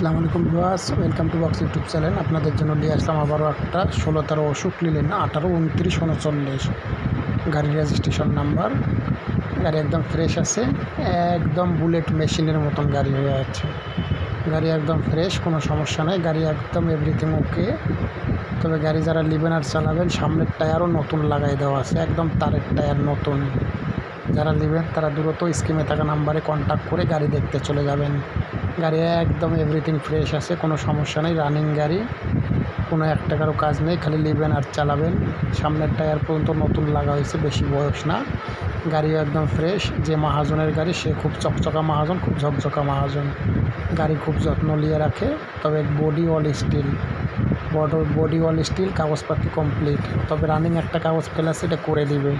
আসসালামু আলাইকুম viewers, welcome to box YouTube channel. আপনাদের জন্য নিয়ে আসলাম আবারও একটা ষোলো তেরো অসুখ নিলেন আঠারো উনত্রিশ উনচল্লিশ। গাড়ির রেজিস্ট্রেশন নাম্বার গাড়ি একদম ফ্রেশ আছে, একদম বুলেট মেশিনের মতন গাড়ি হয়ে আছে। গাড়ি একদম ফ্রেশ কোনো সমস্যা নেই, গাড়ি একদম এভরিথিং ওকে তবে গাড়ি যারা নেবেন আর চালাবেন, সামনের টায়ারও নতুন লাগাই দেওয়া আছে, একদম তারের টায়ার নতুন। যারা নেবেন, তারা দ্রুত স্কিমে থাকা নাম্বারে কন্ট্যাক্ট করে গাড়ি দেখতে চলে যাবেন। গাড়ি একদম এভরিথিং ফ্রেশ আছে, কোনো সমস্যা নেই রানিং গাড়ি, কোনো এক টাকারও কাজ নেই, খালি নেবেন আর চালাবেন। সামনের টায়ার পর্যন্ত নতুন লাগা হয়েছে, বেশি বয়স না। গাড়িও একদম ফ্রেশ যে মাহাজনের গাড়ি, সে খুব চকচকা মাহাজন, খুব ঝকঝকা মাহাজন। গাড়ি খুব যত্ন নিয়ে রাখে, তবে বডি অল স্টিল বড বডি অল স্টিল কাগজপাতি কমপ্লিট তবে রানিং একটা কাগজ ফেলা, সেটা করে দিবে।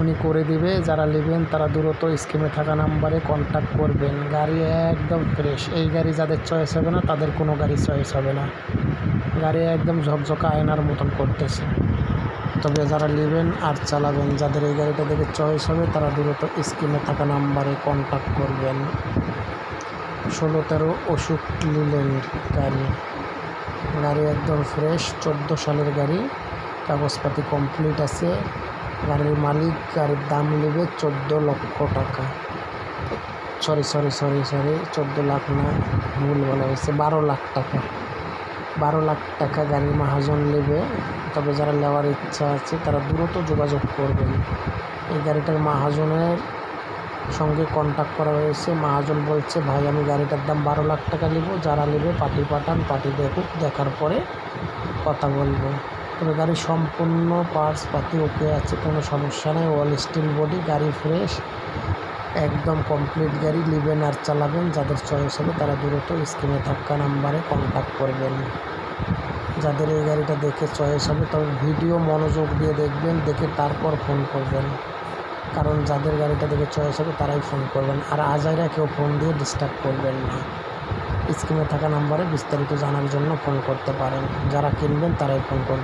উনি করে দিবে, যারা নেবেন তারা দ্রুত স্কিমে থাকা নাম্বারে কন্ট্যাক্ট করবেন। গাড়ি একদম ফ্রেশ এই গাড়ি যাদের চয়েস হবে না, তাদের কোনো গাড়ি চয়েস হবে না। গাড়ি একদম ঝকঝকা আয়নার মতন করতেছে। তবে যারা নেবেন আর চালাবেন, যাদের এই গাড়িটা দেখে চয়েস হবে, তারা দ্রুত স্কিমে থাকা নাম্বারে কন্ট্যাক্ট করবেন। ষোলো তেরো ওষুধ নিলেন গাড়ি। গাড়ি একদম ফ্রেশ চোদ্দ সালের গাড়ি। কাগজপাতি কমপ্লিট আছে। গাড়ির মালিক গাড়ির দাম নেবে চোদ্দ লক্ষ টাকা। সরি সরি সরি সরি, চোদ্দ লাখ না, ভুল বলা হয়েছে, বারো লাখ টাকা। বারো লাখ টাকা গাড়ির মাহাজন নেবে, তবে যারা নেওয়ার ইচ্ছা আছে, তারা দ্রুত যোগাযোগ করবেন। এই গাড়িটার মাহাজনের সঙ্গে কন্ট্যাক্ট করা হয়েছে। মাহাজন বলছে, ভাই, আমি গাড়িটার দাম বারো লাখ টাকা নেব, যারা নেবে, পার্টি পাঠান, পার্টি দেখুক, দেখার পরে কথা বলব। তবে গাড়ি সম্পূর্ণ পার্টস পাতি ওকে আছে কোনো সমস্যা নেই। অল স্টিল বডি গাড়ি ফ্রেশ একদম কমপ্লিট গাড়ি। নেবেন আর চালাবেন, যাদের চয়েস হবে তারা দ্রুত স্ক্রিনে থাকা নাম্বারে কন্ট্যাক্ট করবেন। যাদের এই গাড়িটা দেখে চয়েস হবে, তবে ভিডিও মনোযোগ দিয়ে দেখবেন, দেখে তারপর ফোন করবেন। কারণ যাদের গাড়িটা দেখে চয়েস হবে, তারাই ফোন করবেন। আর আজাইরা কেউ ফোন দিয়ে ডিস্টার্ব করবেন না। স্ক্রিনে থাকা নাম্বারে বিস্তারিত জানার জন্য ফোন করতে পারেন। যারা কিনবেন, তারাই ফোন করবেন।